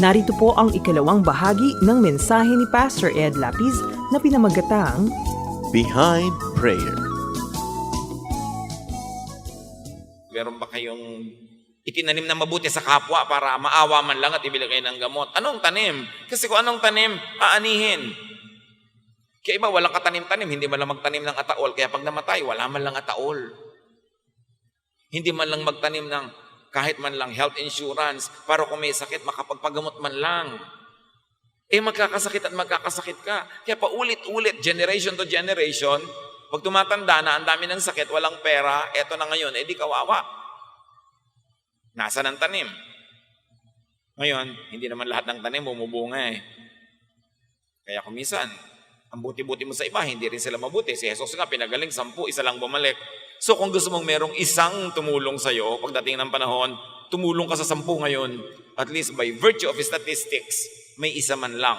Narito po ang ikalawang bahagi ng mensahe ni Pastor Ed Lapis na pinamagatang Behind Prayer. Meron ba kayong itinanim na mabuti sa kapwa para maawa man lang at ibili kayo ng gamot? Anong tanim? Kasi kung anong tanim, aanihin. Kaya iba, walang katanim-tanim, hindi man lang magtanim ng ataol. Kaya pag namatay, wala man lang ataol. Hindi man lang magtanim ng kahit man lang health insurance para kung may sakit, makapagpagamot man lang. Eh magkakasakit at magkakasakit ka. Kaya paulit-ulit, generation to generation, pag tumatanda na, ang dami ng sakit, walang pera, eto na ngayon, eh di kawawa. Nasa ng tanim. Ngayon, hindi naman lahat ng tanim bumubunga eh. Kaya kumisan, ang buti-buti mo sa iba, hindi rin sila mabuti. Si Jesus nga, pinagaling sampu, isa lang bumalik. So kung gusto mong merong isang tumulong sa'yo, pagdating ng panahon, tumulong ka sa sampu ngayon, at least by virtue of statistics, may isa man lang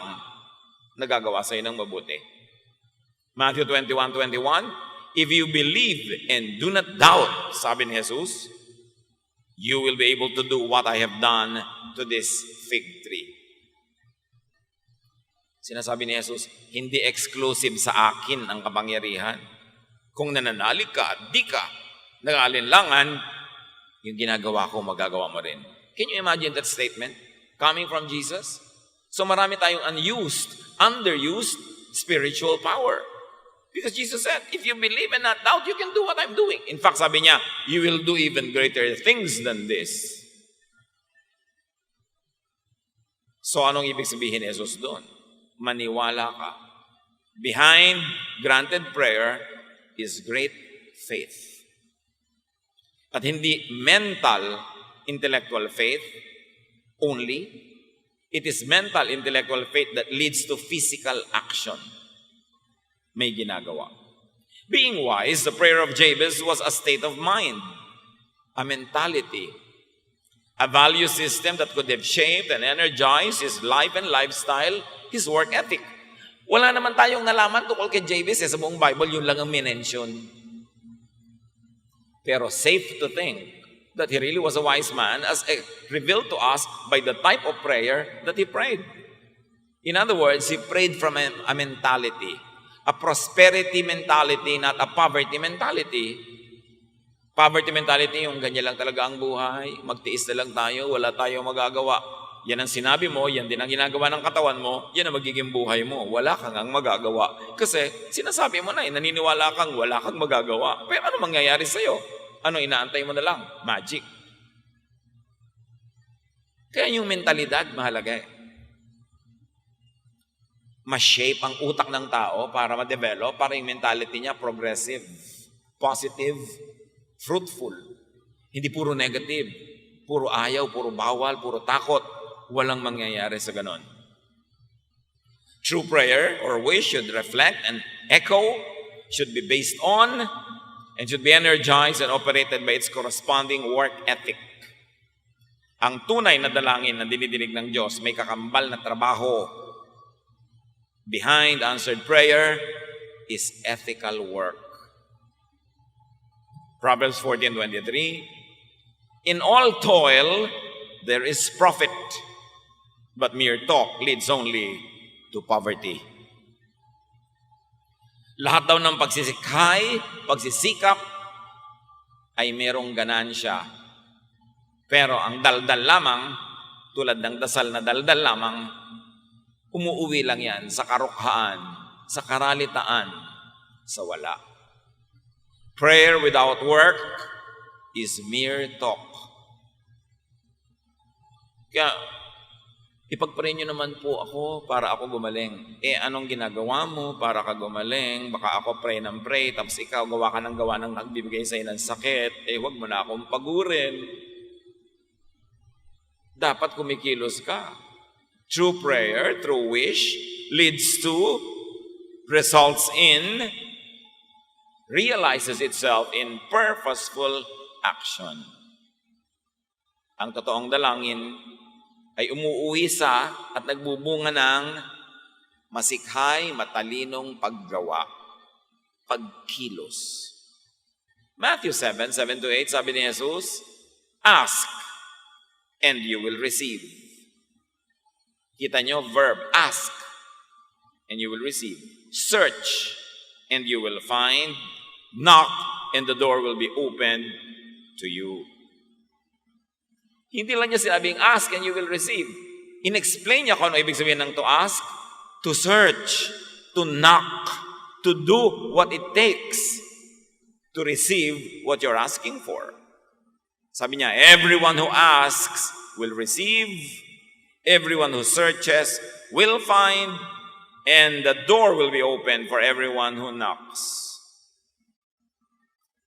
nagagawa sa'yo ng mabuti. Matthew 21:21, If you believe and do not doubt, sabi ni Jesus, you will be able to do what I have done to this fig tree. Sinasabi ni Jesus, hindi exclusive sa akin ang kapangyarihan. Kung nananalig ka di ka nag-alinlangan, yung ginagawa ko, magagawa mo rin. Can you imagine that statement? Coming from Jesus? So marami tayong unused, underused spiritual power. Because Jesus said, if you believe and not doubt, you can do what I'm doing. In fact, sabi niya, you will do even greater things than this. So anong ibig sabihin ni Jesus doon? Maniwala ka. Behind granted prayer is great faith. At hindi mental, intellectual faith only. It is mental, intellectual faith that leads to physical action. May ginagawa. Being wise, the prayer of Jabez was a state of mind, a mentality, a value system that could have shaped and energized his life and lifestyle, his work ethic. Wala naman tayong nalaman tungkol kay Jabez eh, sa buong Bible, yun lang ang minention. Pero safe to think that he really was a wise man as eh, revealed to us by the type of prayer that he prayed. In other words, he prayed from a mentality, a prosperity mentality, not a poverty mentality. Poverty mentality, yung ganyan lang talaga ang buhay, magtiis na lang tayo, wala tayong magagawa. Yan ang sinabi mo, yan din ang ginagawa ng katawan mo, yan ang magiging buhay mo. Wala kang ang magagawa. Kasi sinasabi mo na, eh, naniniwala kang wala kang magagawa. Pero ano mangyayari sa'yo? Ano inaantay mo na lang? Magic. Kaya yung mentalidad, mahalaga eh. Ma-shape ang utak ng tao para ma-develop, para yung mentality niya progressive, positive, fruitful. Hindi puro negative, puro ayaw, puro bawal, puro takot. Walang mangyayari sa ganon. True prayer or wish should reflect and echo, should be based on, and should be energized and operated by its corresponding work ethic. Ang tunay na dalangin na dinidinig ng Diyos may kakambal na trabaho. Behind answered prayer is ethical work. Proverbs 14:23 In all toil there is profit, but mere talk leads only to poverty. Lahat daw ng pagsisikhay, pagsisikap ay merong ganansya. Pero ang daldal lamang, tulad ng dasal na daldal lamang, umuuwi lang yan sa karukhaan, sa karalitaan, sa wala. Prayer without work is mere talk. Kaya, ipagpray nyo naman po ako para ako gumaling. Eh, anong ginagawa mo para ka gumaling? Baka ako pray ng pray, tapos ikaw gawa ka ng gawa ng nagbibigay sa'yo ng sakit. Eh, wag mo na akong pagurin. Dapat kumikilos ka. True prayer, true wish, leads to, results in, realizes itself in purposeful action. Ang totoong dalangin ay umuuwi sa at nagbubunga ng masikhay, matalinong paggawa, pagkilos. Matthew 7, 7 to 8, sabi ni Jesus, Ask, and you will receive. Kita nyo, verb, ask, and you will receive. Search, and you will find. Knock, and the door will be opened to you. Hindi lang niya sinabing ask and you will receive. In-explain niya kung ano ibig sabihin ng to ask, to search, to knock, to do what it takes to receive what you're asking for. Sabi niya, everyone who asks will receive, everyone who searches will find, and the door will be open for everyone who knocks.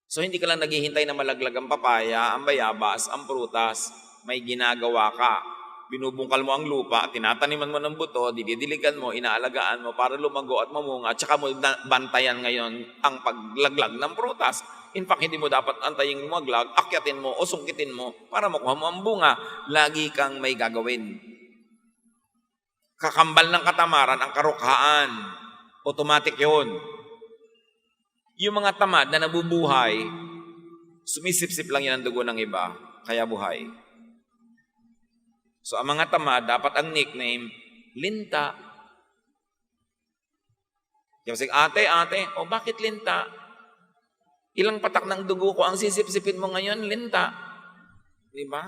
So hindi ka lang naghihintay na malaglag ang papaya, ang bayabas, ang prutas, may ginagawa ka. Binubungkal mo ang lupa, tinataniman mo ng buto, dididiligan mo, inaalagaan mo para lumago at mamunga, at saka mo bantayan ngayon ang paglaglag ng prutas. In fact, hindi mo dapat antayin lumaglag, akyatin mo o sungkitin mo para makuha mo ang bunga. Lagi kang may gagawin. Kakambal ng katamaran ang karukhaan. Automatic yun. Yung mga tamad na nabubuhay, sumisip-sip lang yan ang dugo ng iba, kaya buhay. So ang mga tamad, dapat ang nickname, Linta. Kasi ate, ate, o bakit Linta? Ilang patak ng dugo ko ang sisip-sipin mo ngayon, Linta. Di ba?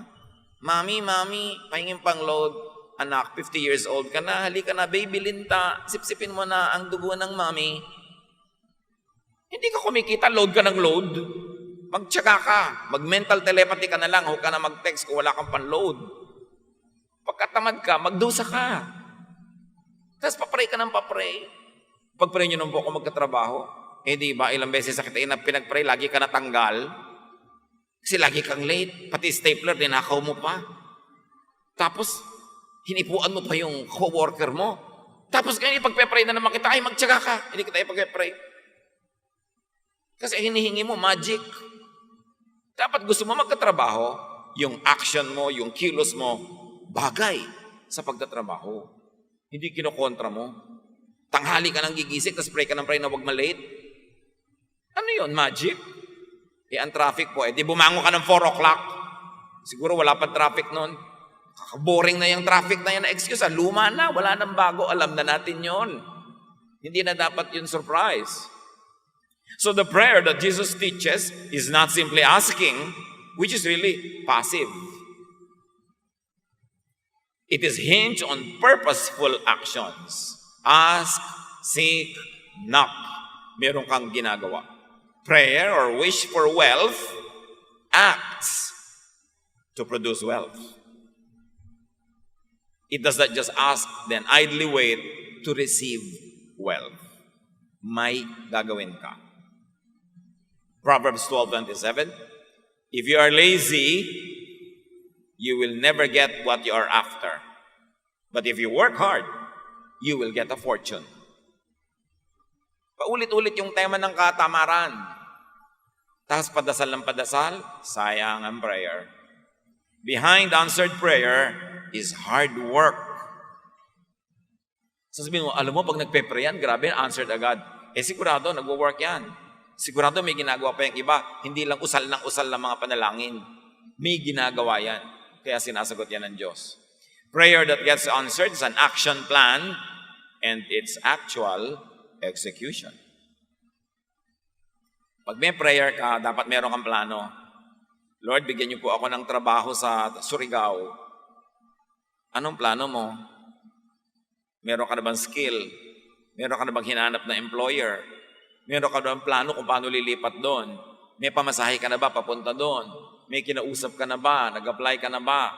Mami, mami, pahingin pang load. Anak, 50 years old ka na, halika na, baby Linta, sipsipin mo na ang dugo ng mami. Hindi ka kumikita, load ka ng load. Magtsaga ka. Mag-mental telepathy ka na lang. Huwag ka na mag-text kung wala kang pan-load. Pagkatamad ka, magdusa ka. Tapos papray ka ng papray. Pag-pray nyo nung po ako magkatrabaho, eh di ba, ilang beses sa kita na pinag-pray, lagi ka natanggal. Kasi lagi kang late. Pati stapler, dinakaw mo pa. Tapos, hinipuan mo pa yung co-worker mo. Tapos ngayon, ipagpe-pray na naman kita, ay magtsaga ka. Hindi kita ipagpe-pray. Kasi hinihingi mo magic. Dapat gusto mo magkatrabaho, yung action mo, yung kilos mo, bagay sa pagtatrabaho. Hindi kinokontra mo. Tanghali ka nang gigising, tapos pray ka ng pray na wag malate. Ano yon magic? Eh, ang traffic po, eh, di bumango ka ng 4 o'clock. Siguro wala pa traffic noon. Boring na yung traffic na yan excuse. Ah, luma na, wala nang bago. Alam na natin yon. Hindi na dapat yun surprise. So the prayer that Jesus teaches is not simply asking, which is really passive. It is hinged on purposeful actions. Ask, seek, knock. Meron kang ginagawa. Prayer or wish for wealth acts to produce wealth. It does not just ask, then idly wait to receive wealth. May gagawin ka. Proverbs 12:27 If you are lazy, you will never get what you are after. But if you work hard, you will get a fortune. Paulit-ulit yung tema ng katamaran. Tapos padasal ng padasal, sayang ang prayer. Behind answered prayer is hard work. Sasabihin mo, alam mo, pag nagpe-pray yan, grabe, answered agad. Eh sigurado, nagwo-work yan. Sigurado may ginagawa pa yung iba. Hindi lang usal ng usal ng mga panalangin. May ginagawa yan. Kaya sinasagot yan ng Diyos. Prayer that gets answered is an action plan and its actual execution. Pag may prayer ka, dapat meron kang plano. Lord, bigyan niyo po ako ng trabaho sa Surigao. Anong plano mo? Meron ka na bang skill? Meron ka na bang hinanap na employer? Meron ka doon plano kung paano lilipat doon. May pamasahe ka na ba papunta doon? May kinausap ka na ba? Nag-apply ka na ba?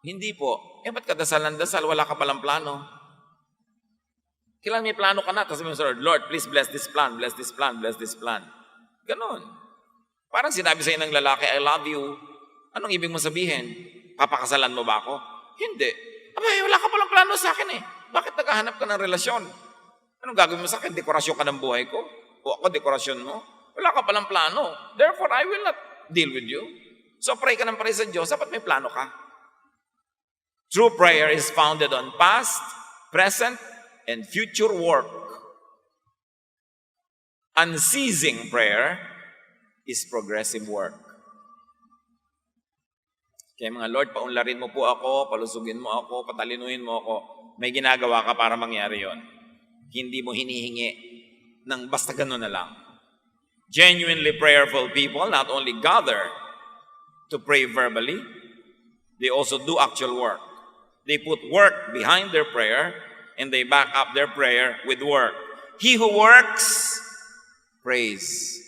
Hindi po. Eh, ba't ka dasal ng dasal? Wala ka palang plano. Kailan may plano ka na, tapos sabi mo sa Lord, please bless this plan, bless this plan, bless this plan. Ganon. Parang sinabi sa'yo ng lalaki, I love you. Anong ibig mo sabihin? Papakasalan mo ba ako? Hindi. Abay, wala ka palang plano sa akin eh. Bakit naghahanap ka ng relasyon? Anong gagawin mo sa akin? Dekorasyon ka ng buhay ko? O ako, dekorasyon mo? Wala ka palang plano. Therefore, I will not deal with you. So pray ka ng pray sa Diyos, dapat may plano ka. True prayer is founded on past, present, and future work. Unceasing prayer is progressive work. Kaya mga Lord, paunlarin mo po ako, palusugin mo ako, patalinuhin mo ako. May ginagawa ka para mangyari yon. Hindi mo hinihingi ng basta ganun na lang. Genuinely prayerful people not only gather to pray verbally, they also do actual work. They put work behind their prayer and they back up their prayer with work. He who works, prays.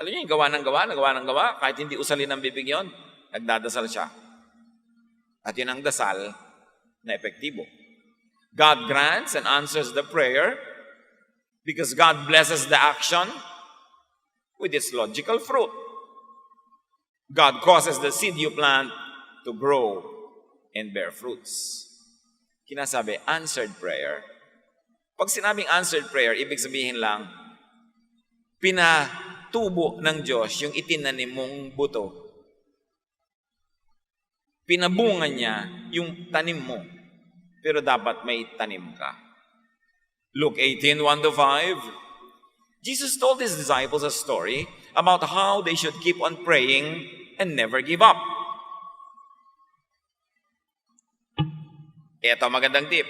Alam niyo gawa ng gawa, nagawa ng gawa, kahit hindi usalin ng bibig yun, nagdadasal siya. At yun ang dasal na epektibo. God grants and answers the prayer because God blesses the action with its logical fruit. God causes the seed you plant to grow and bear fruits. Kinasabi, answered prayer. Pag sinabing answered prayer, ibig sabihin lang, pinatubo ng Diyos yung itinanim mong buto. Pinabunga niya yung tanim mo. Pero dapat may tanim ka. Luke 18, 1 to 5. Jesus told his disciples a story about how they should keep on praying and never give up. Ito ang magandang tip.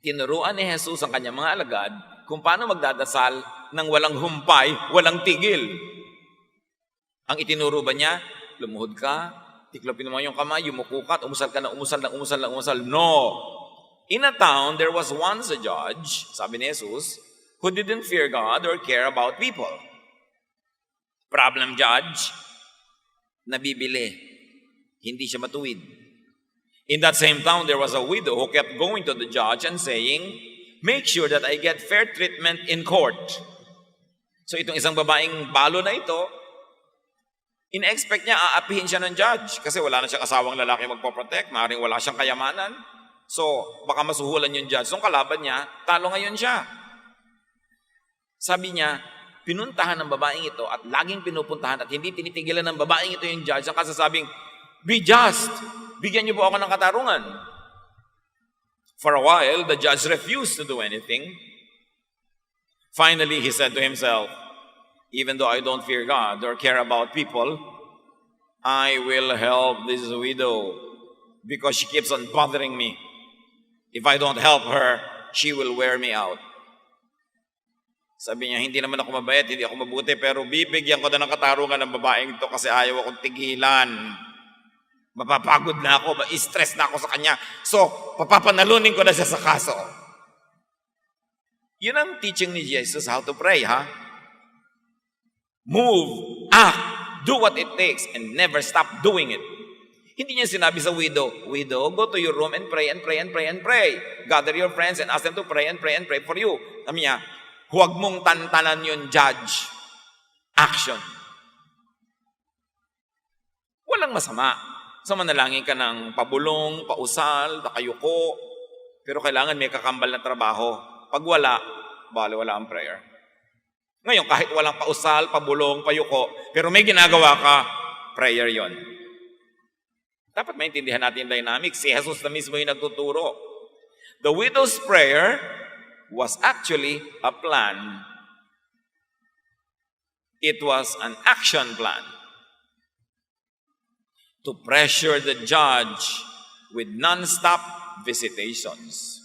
Tinuruan ni Jesus ang kanyang mga alagad kung paano magdadasal ng walang humpay, walang tigil. Ang itinuro ba niya? Lumuhod ka, tiklopin mo yung kamay, yumuko ka, umusal ka na umusal na umusal na umusal. No! In a town, there was once a judge, sabi ni Jesus, who didn't fear God or care about people. Problem judge, nabibili. Hindi siya matuwid. In that same town, there was a widow who kept going to the judge and saying, Make sure that I get fair treatment in court. So itong isang babaeng balo na ito, in-expect niya aapihin siya ng judge kasi wala na siyang asawang lalaki magpoprotect, maaaring wala siyang kayamanan. So, baka masuhulan yung judge. So, kalaban niya, talo ngayon siya. Sabi niya, pinuntahan ng babaeng ito at laging pinupuntahan at hindi tinitigilan ng babaeng ito yung judge ang kasasabing, Be just! Bigyan niyo po ako ng katarungan. For a while, the judge refused to do anything. Finally, he said to himself, Even though I don't fear God or care about people, I will help this widow because she keeps on bothering me. If I don't help her, she will wear me out. Sabi niya, hindi naman ako mabait, hindi ako mabuti, pero bibigyan ko na ng katarungan ng babaeng to kasi ayaw akong tigilan. Mapapagod na ako, ma-stress na ako sa kanya. So, papapanalunin ko na siya sa kaso. Yun ang teaching ni Jesus how to pray, ha? Move, act, do what it takes, and never stop doing it. Hindi niya sinabi sa widow, Widow, go to your room and pray and pray and pray and pray. Gather your friends and ask them to pray and pray and pray for you. Sabi niya, huwag mong tantanan yung judge. Action. Walang masama. So manalangin ka ng pabulong, pausal, nakayuko. Pero kailangan may kakambal na trabaho. Pag wala, bali wala ang prayer. Ngayon, kahit walang pausal, pabulong, payuko, pero may ginagawa ka, prayer yon. Dapat maintindihan natin yung dynamics. Si Jesus na mismo yung nagtuturo. The widow's prayer was actually a plan. It was an action plan to pressure the judge with non-stop visitations.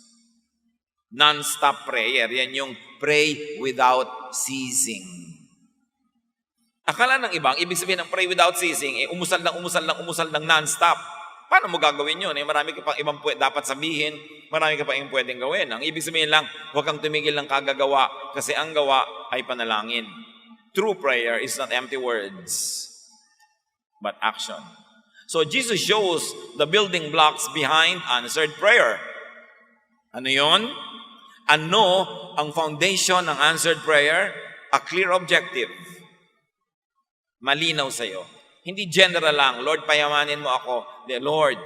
Non-stop prayer. Yan yung pray without ceasing. Akala ng ibang, ibig sabihin ng pray without ceasing, eh, umusal lang, umusal lang, umusal lang non-stop. Paano mo gagawin yun? Eh, marami ka pang ibang pwe- dapat sabihin, marami ka pang ibang pwedeng gawin. Ang ibig sabihin lang, huwag kang tumigil ng kagagawa kasi ang gawa ay panalangin. True prayer is not empty words, but action. So Jesus shows the building blocks behind answered prayer. Ano yon? Ano ang foundation ng answered prayer? A clear objective. Malinaw sa'yo. Hindi general lang, Lord, payamanin mo ako. Hindi, Lord,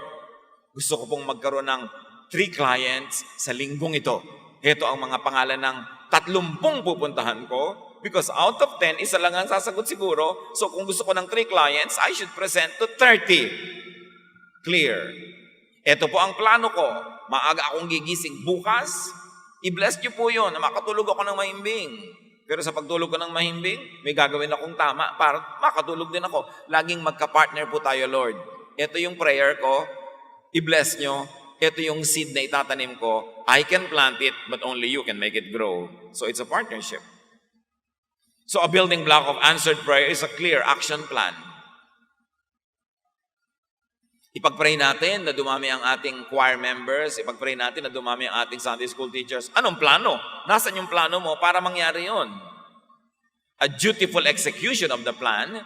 gusto ko pong magkaroon ng three clients sa linggong ito. Ito ang mga pangalan ng tatlumpong pupuntahan ko. Because out of 10, isa lang ang sasagot siguro. So kung gusto ko ng three clients, I should present to 30. Clear. Ito po ang plano ko. Maaga akong gigising bukas. I-bless niyo po yun na makatulog ako ng mahimbing. Pero sa pagtulog ko ng mahimbing, may gagawin akong tama para makatulog din ako. Laging magka-partner po tayo, Lord. Ito yung prayer ko. I-bless nyo. Ito yung seed na itatanim ko. I can plant it, but only you can make it grow. So it's a partnership. So a building block of answered prayer is a clear action plan. Ipagpray natin na dumami ang ating choir members, ipagpray natin na dumami ang ating Sunday school teachers. Anong plano? Nasaan yung plano mo para mangyari yon? A dutiful execution of the plan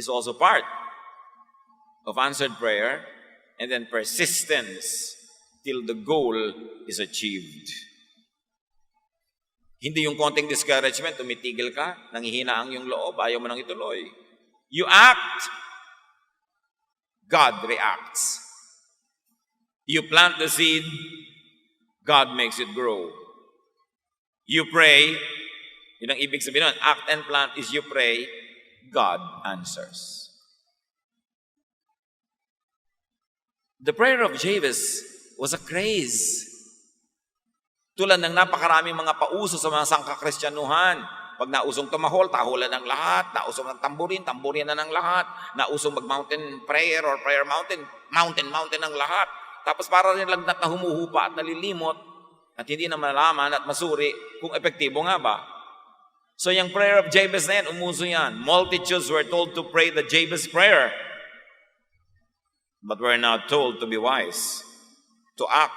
is also part of answered prayer and then persistence till the goal is achieved. Hindi yung konting discouragement, tumitigil ka, nangihina ang yung loob, ayaw mo nang ituloy. You act, God reacts. You plant the seed, God makes it grow. You pray, yun ang ibig sabihin nun, act and plant is you pray, God answers. The prayer of Jabez was a craze. Tulad ng napakaraming mga pauso sa mga sangkakristyanuhan. Pag nausong tumahol, tahulan ng lahat. Nausong ng tamburin, tamburin na ng lahat. Nausong mag-mountain prayer or prayer mountain, mountain, mountain ng lahat. Tapos para rin lagnat na humuhupa at nalilimot at hindi na malaman at masuri kung epektibo nga ba. So yung prayer of Jabez na yan, umuso yan. Multitudes were told to pray the Jabez prayer. But we're not told to be wise, to act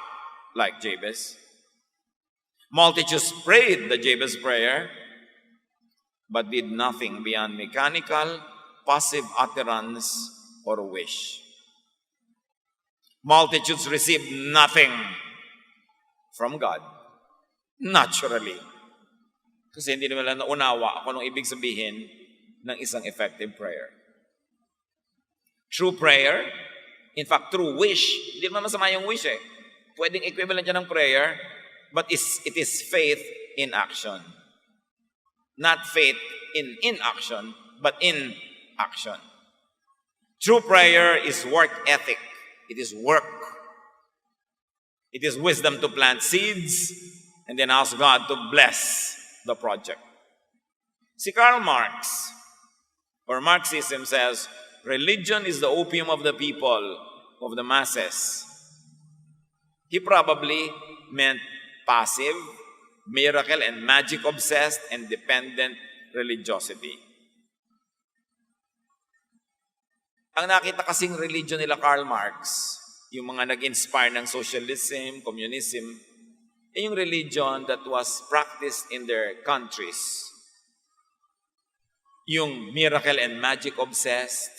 like Jabez. Multitudes prayed the Jabez prayer, but did nothing beyond mechanical, passive utterance or wish. Multitudes received nothing from God, naturally. Kasi hindi nila naunawa kung anong ibig sabihin ng isang effective prayer. True prayer, in fact, true wish, hindi naman masama yung wish eh. Pwedeng equivalent yan ng prayer, but it is faith in action. Not faith in inaction, but in action. True prayer is work ethic. It is work. It is wisdom to plant seeds and then ask God to bless the project. Si Karl Marx, or Marxism says, religion is the opium of the people, of the masses. He probably meant passive, miracle and magic obsessed, and dependent religiosity. Ang nakita kasing religion nila Karl Marx, yung mga nag-inspire ng socialism, communism, ay yung religion that was practiced in their countries. Yung miracle and magic obsessed,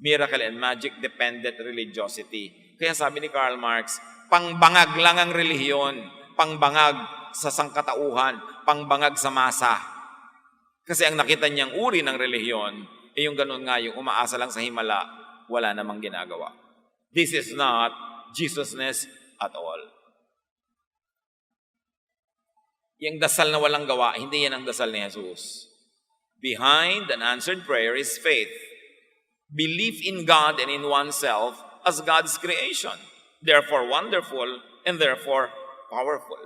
miracle and magic dependent religiosity. Kaya sabi ni Karl Marx, pangbangag lang ang relihiyon, pangbangag sa sangkatauhan, pangbangag sa masa. Kasi ang nakita niyang uri ng relihiyon, eh yung ganun nga, yung umaasa lang sa himala, wala namang ginagawa. This is not Jesusness at all. Yung dasal na walang gawa, hindi yan ang dasal ni Jesus. Behind an answered prayer is faith. Belief in God and in oneself as God's creation. Therefore wonderful and therefore powerful.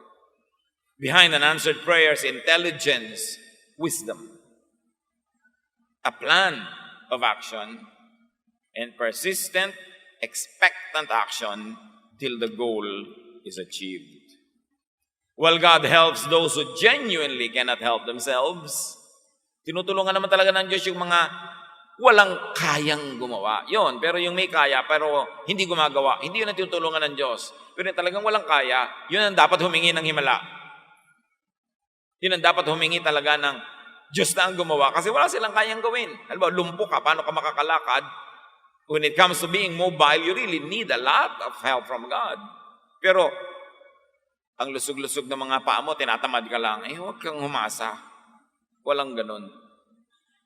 Behind an answered prayer intelligence, wisdom. A plan of action and persistent, expectant action till the goal is achieved. Well, God helps those who genuinely cannot help themselves. Tinutulungan naman talaga ng Diyos yung mga walang kayang gumawa. Yon, pero yung may kaya pero hindi gumagawa, hindi yun ang tinutulungan ng Diyos. Pero yung talagang walang kaya, yun ang dapat humingi ng himala. Yun ang dapat humingi talaga ng Diyos na ang gumawa kasi wala silang kayang gawin. Halimbawa, lumpo ka, paano ka makakalakad? When it comes to being mobile, you really need a lot of help from God. Pero, ang lusog-lusog ng mga paa mo, tinatamad ka lang, eh huwag kang humasa. Walang ganun.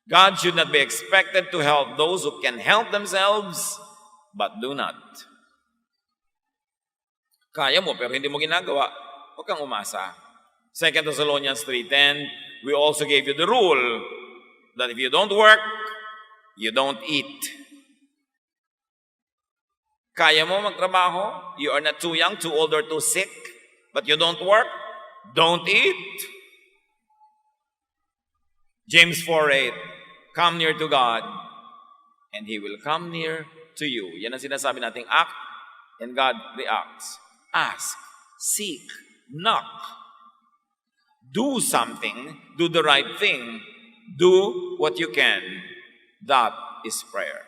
God should not be expected to help those who can help themselves, but do not. Kaya mo, pero hindi mo ginagawa, huwag kang umasa. 2 Thessalonians 3.10, we also gave you the rule that if you don't work, you don't eat. Kaya mo magtrabaho, you are not too young, too old, or too sick, but you don't work, don't eat. James 4.8, come near to God, and He will come near to you. Yan ang sinasabi nating act, and God reacts. Ask, seek, knock. Do something, do the right thing, do what you can. That is prayer.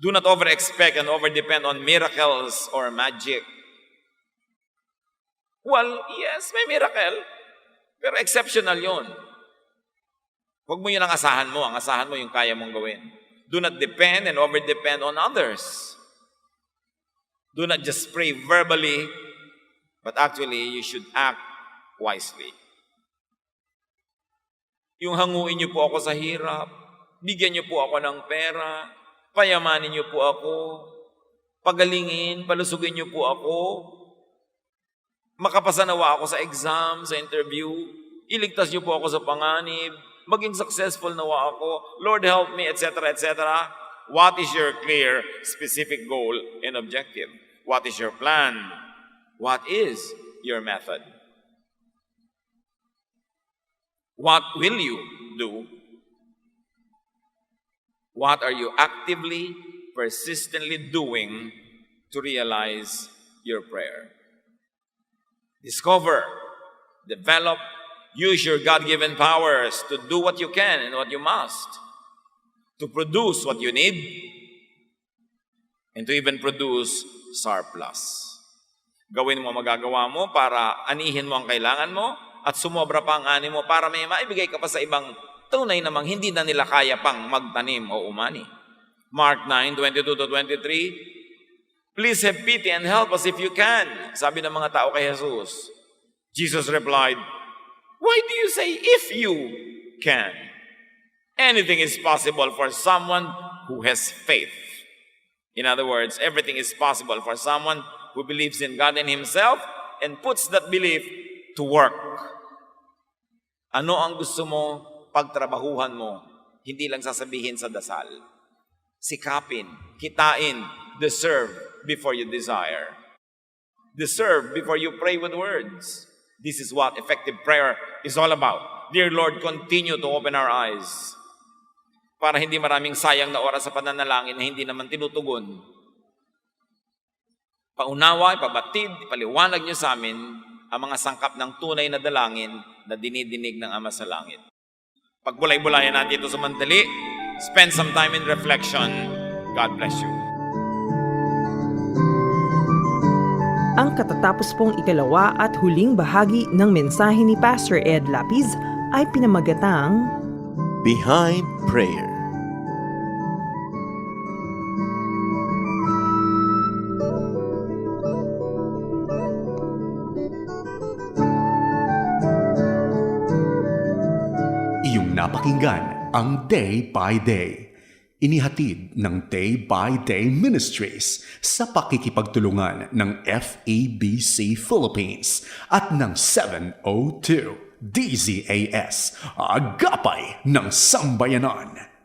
Do not over expect and over depend on miracles or magic. Well, yes, may miracle. Pero exceptional yon. Huwag mo yun ang asahan mo. Ang asahan mo yung kaya mong gawin. Do not depend and over depend on others. Do not just pray verbally, but actually you should act wisely. Yung hanguin niyo po ako sa hirap, bigyan niyo po ako ng pera, payamanin niyo po ako, pagalingin, palusugin niyo po ako, makapasanawa ako sa exam, sa interview, iligtas niyo po ako sa panganib, maging successful nawa ako, Lord help me, etc., etc. What is your clear, specific goal and objective? What is your plan? What is your method? What will you do? What are you actively, persistently doing to realize your prayer? Discover, develop, use your God given powers to do what you can and what you must, to produce what you need, and to even produce surplus. Gawin mo magagawa mo para anihin mo ang kailangan mo at sumobra pa ang ani mo para may maibigay ka pa sa ibang tunay namang hindi na nila kaya pang magtanim o umani. Mark 9, 22 to 23, Please have pity and help us if you can. Sabi ng mga tao kay Jesus. Jesus replied, Why do you say if you can? Anything is possible for someone who has faith. In other words, everything is possible for someone who believes in God and Himself and puts that belief to work. Ano ang gusto mo pagtrabahuhan mo? Hindi lang sasabihin sa dasal. Sikapin, kitain, deserve before you desire. Deserve before you pray with words. This is what effective prayer is all about. Dear Lord, continue to open our eyes para hindi maraming sayang na oras sa pananalangin na hindi naman tinutugon. Paunawa, ipabatid, ipaliwanag niyo sa amin ang mga sangkap ng tunay na dalangin na dinidinig ng Ama sa Langit. Pagbulay-bulayan natin ito sa mandali. Spend some time in reflection. God bless you. Ang katatapos pong ikalawa at huling bahagi ng mensahe ni Pastor Ed Lapiz ay pinamagatang Behind Prayer. Ang Day by Day. Inihatid ng Day by Day Ministries sa pakikipagtulungan ng FABC Philippines at ng 702 DZAS, Agapay ng Sambayanan.